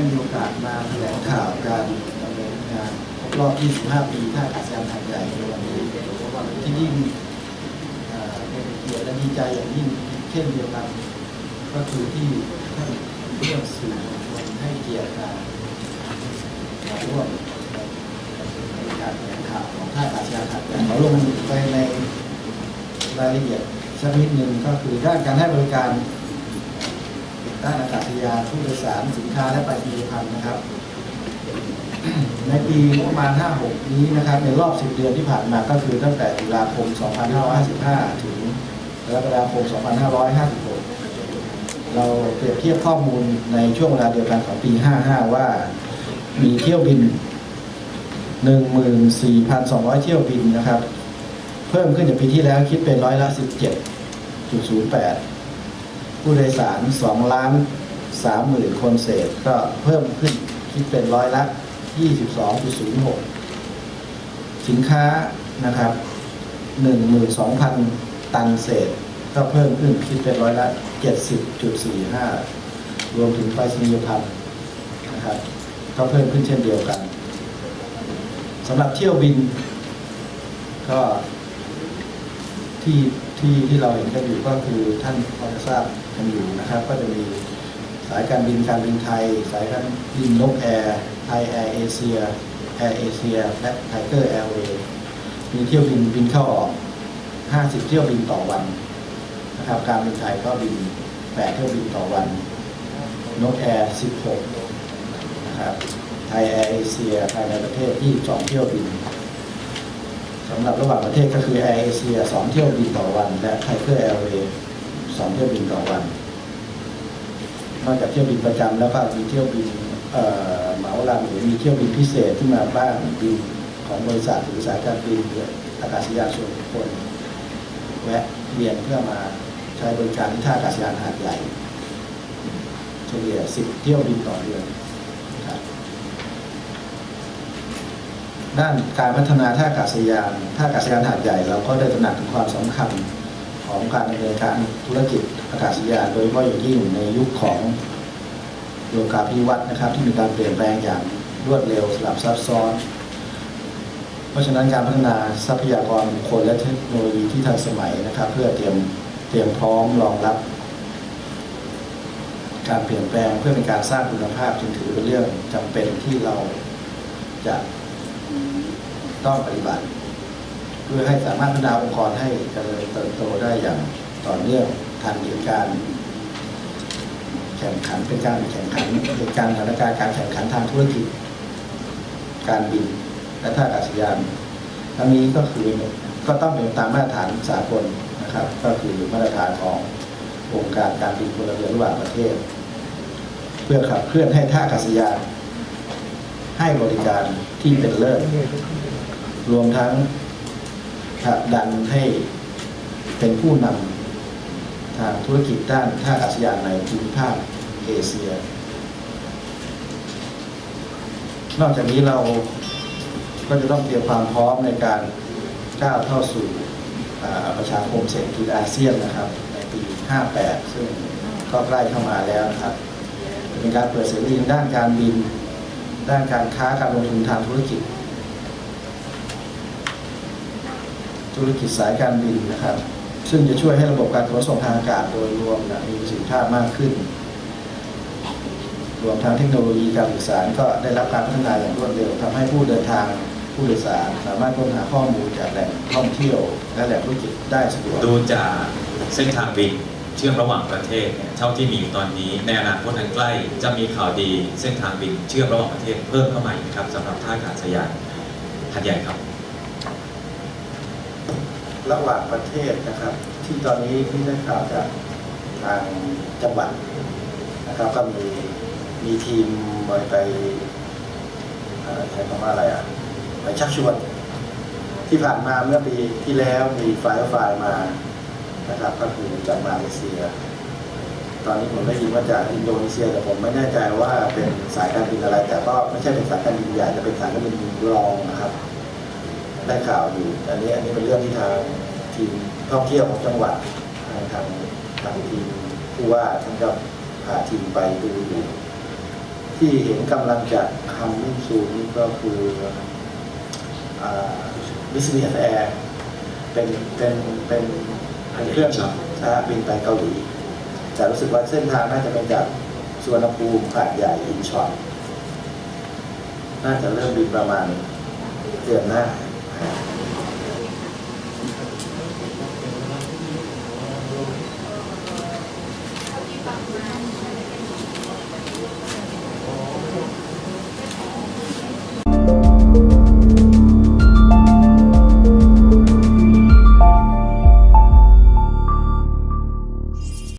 ได้มีโอกาสมาแถลงข่าวการดำเนินงานครบรอบ 25 ปีท่าอากาศยานหาดใหญ่ในวันนี้ที่ยิ่งเอ่เป็นเกียรติและดีใจอย่างยิ่งเช่นเดียวกัน ก็คือที่ท่านเลือกสื่อมวลชนให้เกียรติมามาร่วมในการแถลงข่าวของท่าอากาศยานหาดใหญ่ขอลงไปในรายละเอียดสักนิดหนึ่งก็คือด้านการให้บริการ ด้านอากาศยานผู้โดยสารสินค้าและไปรษณียภัณฑ์นะครับ ในปีประมาณ 56 นี้นะครับ ในรอบ 10 เดือนที่ผ่านมาก็คือตั้งแต่ตุลาคม 2555 ถึงกรกฎาคม 2556 เราเปรียบเทียบข้อมูลในช่วงเวลาเดียวกันของปี 55 ว่ามีเที่ยวบิน 14,200 เที่ยวบินนะครับ เพิ่มขึ้นจากปีที่แล้วคิดเป็นร้อยละ 17.08 ผู้โดยสาร2ล้าน3หมื่นคนเศษก็เพิ่มขึ้นคิดเป็นร้อยละ 22.06 สินค้านะครับ 12,000 ตันเศษ ก็เพิ่มขึ้นคิดเป็นร้อยละ 70.45 รวมถึงไปรษณียภัณฑ์นะครับ ก็เพิ่มขึ้นเช่นเดียวกันสำหรับเที่ยวบินก็ที่ ที่ที่เราเห็นกันอยู่ก็คือท่านพอจะทราบกันอยู่นะครับ ก็จะมีสายการบินการบินไทย สายการบินนกแอร์ไทยแอร์เอเชียแอร์เอเชียและไทเกอร์แอร์เวย์มีเที่ยวบินบินเข้าออก 50 เที่ยวบินต่อวันนะครับการบินไทยก็บิน 8 เที่ยวบินต่อวันนกแอร์16นะครับไทยแอร์เอเชียภายในประเทศที่2เที่ยวบิน สำหรับระหว่างประเทศก็คือแอร์เอเชีย2เที่ยวบินต่อวัน และไทเกอร์แอร์เวย์2เที่ยวบินต่อวัน นอกจากเที่ยวบินประจำแล้วก็มีเที่ยวบินเอ่อเหมาลำหรือมีเที่ยวบินพิเศษที่มาบ้างบินของบริษัทหรือสายการบินหรืออากาศยานส่วนบุคคลแวะเวียนเพื่อมาใช้บริการที่ท่าอากาศยานหาดใหญ่เฉลี่ย10 เที่ยวบินต่อเดือนนะครับ ด้านการพัฒนาท่าอากาศยานท่าอากาศยานหาดใหญ่เราก็ได้ตระหนักถึงความสำคัญของการดำเนินการธุรกิจอากาศยานโดยเฉพาะอย่างยิ่งในยุคของโลกาภิวัตน์นะครับ ที่มีการเปลี่ยนแปลงอย่างรวดเร็วสลับซับซ้อน เพราะฉะนั้นการพัฒนาทรัพยากรบุคคลและเทคโนโลยีที่ทันสมัยนะครับ เพื่อเตรียมเตรียมพร้อมรองรับ การเปลี่ยนแปลงเพื่อเป็นการสร้างคุณภาพจึงถือเป็นเรื่องจำเป็นที่เราจะ ต้องปฏิบัติ เพื่อให้สามารถพัฒนาองค์กรให้เจริญเติบโตได้อย่างต่อเนื่องทันเหตุการณ์แข่งขันเป็นการแข่งขันเหตุการณ์สถานการณ์การแข่งขันทางธุรกิจ การบินและท่าอากาศยานทั้งนี้ก็คือก็ต้องเป็นตามมาตรฐานสากลนะครับ ก็คือมาตรฐานขององค์การการบินพลเรือนระหว่างประเทศ เพื่อขับเคลื่อนให้ท่าอากาศยาน ให้บริการที่เป็นเลิศรวมทั้งผลักดันให้เป็นผู้นำทางธุรกิจด้านท่าอากาศยานในภูมิภาคเอเชีย นอกจากนี้เราก็จะต้องเตรียมความพร้อมในการก้าวเข้าสู่ประชาคมเศรษฐกิจอาเซียนนะครับ ในปี 58 ซึ่งก็ใกล้เข้ามาแล้วนะครับ เป็นการเปิดเสรีด้านการบิน ด้านการค้าการลงทุนทางธุรกิจ ธุรกิจสายการบินนะครับ ซึ่งจะช่วยให้ระบบการขนส่งทางอากาศโดยรวมนะมีประสิทธิภาพมากขึ้น รวมทั้งเทคโนโลยีการสื่อสารก็ได้รับการพัฒนาอย่างรวดเร็วทำให้ผู้เดินทางผู้โดยสารสามารถค้นหาข้อมูลจากแหล่งท่องเที่ยว และแหล่งธุรกิจได้สะดวกดูจากเส้นทางบิน เชื่อมระหว่างประเทศเนี่ยเท่าที่มีอยู่ตอนนี้ในอนาคตอันใกล้ จะมีข่าวดีเส้นทางบินเชื่อมระหว่างประเทศเพิ่มเข้ามาอีกครับสำหรับท่าอากาศยานหัดใหญ่ครับ ระหว่างประเทศนะครับ ที่ตอนนี้ที่ได้ข่าวจากทางจังหวัดนะครับ ก็มีมีทีมไปไปใช้คำว่าอะไรอะไปชักชวน ที่ผ่านมาเมื่อปีที่แล้วมีไฟล์ไฟล์มา นะครับก็คือจากมาเลเซีย ตอนนี้ผมได้ยินว่าจากอินโดนีเซียแต่ผมไม่แน่ใจว่าเป็นสายการบินอะไร แต่ก็ไม่ใช่เป็นสายการบินใหญ่จะเป็นสายการบินรองนะครับได้ข่าวอยู่อันนี้อันนี้เป็นเรื่องที่ทางทีมท่องเที่ยวของจังหวัดทางทางทางทีมผู้ว่าท่านก็พาทีมไปดูอยู่ที่เห็นกำลังจะทำมิ่งซูนี่ก็คือบิสเนสแอร์เป็นเป็นเป็น เป็นเครื่องนะฮะบินไปเกาหลี แต่รู้สึกว่าเส้นทางน่าจะเป็นจากสุวรรณภูมิหาดใหญ่อินชอนน่าจะเริ่มบินประมาณเดือนหน้า